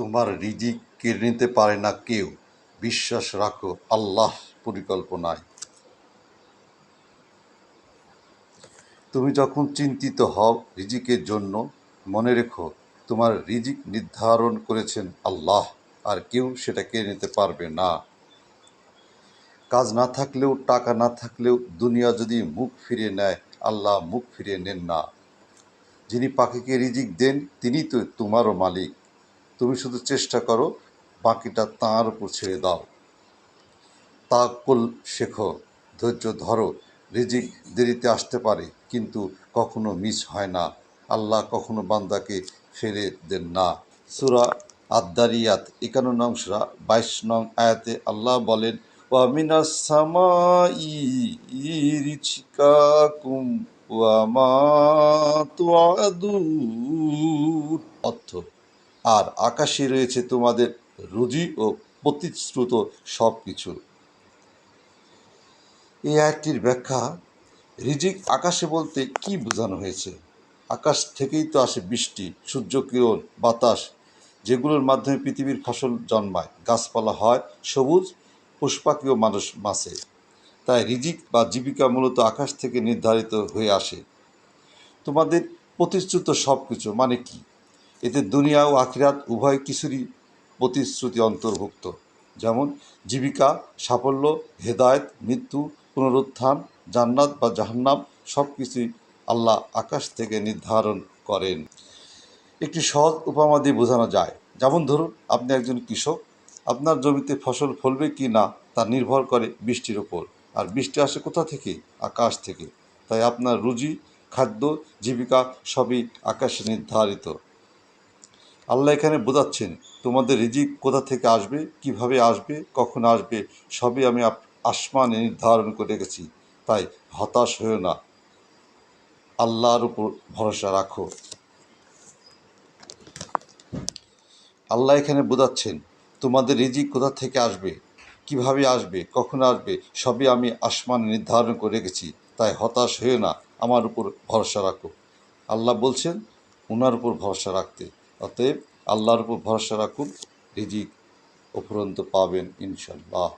তোমার রিজিক কেড়ে নিতে পারে না কেউ। বিশ্বাস রাখো আল্লাহ পরিকল্পনায়। তুমি যখন চিন্তিত হও রিজিকের জন্য, মনে রেখো, তোমার রিজিক নির্ধারণ করেছেন আল্লাহ, আর কেউ সেটা কেড়ে নিতে পারবে না। কাজ না থাকলেও, টাকা না থাকলেও দুনিয়া যদি মুখ ফিরিয়ে নেয়, আল্লাহ মুখ ফিরিয়ে নেন না। যিনি পাখিকে রিজিক দেন, তিনিই তো তোমারও মালিক। তুমি শুধু চেষ্টা করো, বাকিটা তাঁর উপর ছেড়ে দাও। তাকুল শেখো, ধৈর্য ধরো, রিজিক দেরিতে আসতে পারে, কিন্তু কখনো মিস হয় না। আল্লাহ কখনো বান্দাকে ফেরে দেন না। সুরা আদারিয়াত একান্ন নং সুরা, বাইশ নং আয়াতে আল্লাহ বলেন ওয়ামিনা সামাই রিচিকাকুম ওয়ামা তুআদুন। অর্থ আর আকাশে রয়েছে তোমাদের রুজি ও প্রতিশ্রুত সব কিছু এই আয়টির ব্যাখ্যা, রিজিক আকাশে বলতে কি বোঝানো হয়েছে? আকাশ থেকেই তো আসে বৃষ্টি সূর্যকিরণ বাতাস, যেগুলোর মাধ্যমে পৃথিবীর ফসল জন্মায়। গাছপালা হয় সবুজ, পুষ্পাকীয় মানুষ মাছে তাই রিজিক বা জীবিকা মূলত আকাশ থেকে নির্ধারিত হয়ে আসে। তোমাদের প্রতিশ্রুত সব কিছু মানে কি? এতে দুনিয়া ও আখিরাত উভয় কিছুরই প্রতিশ্রুতি অন্তর্ভুক্ত। যেমন, জীবিকা, সাফল্য, হেদায়েত, মৃত্যু, পুনরুত্থান, জান্নাত বা জাহান্নাম সব কিছুই আল্লাহ আকাশ থেকে নির্ধারণ করেন। একটি সহজ উপমা দিয়ে বোঝানো যায়। যেমন, ধরুন, আপনি একজন কৃষক। আপনার জমিতে ফসল ফলবে কি না তা নির্ভর করে বৃষ্টির ওপর আর বৃষ্টি আসে কোথা থেকে? আকাশ থেকে। তাই আপনার রুজি, খাদ্য, জীবিকা সবই আকাশে নির্ধারিত। আল্লাহ এখানে বোঝাচ্ছেন তোমাদের রিজিক কোথা থেকে আসবে, কীভাবে আসবে, কখন আসবে, সবই আমি আসমানে নির্ধারণ করে রেখেছি। তাই হতাশ হয়েও না। আল্লাহর উপর ভরসা রাখো। আল্লাহ এখানে বোঝাচ্ছেন তোমাদের রিজিক কোথা থেকে আসবে, কীভাবে আসবে, কখন আসবে, সবই আমি আসমান নির্ধারণ করে রেখেছি। তাই হতাশ হয়ে না। আমার উপর ভরসা রাখো। আল্লাহ বলছেন ওনার উপর ভরসা রাখতে। অতএব আল্লাহর উপর ভরসা রাখুন রিজিক উপরন্ত পাবেন ইনশাল্লাহ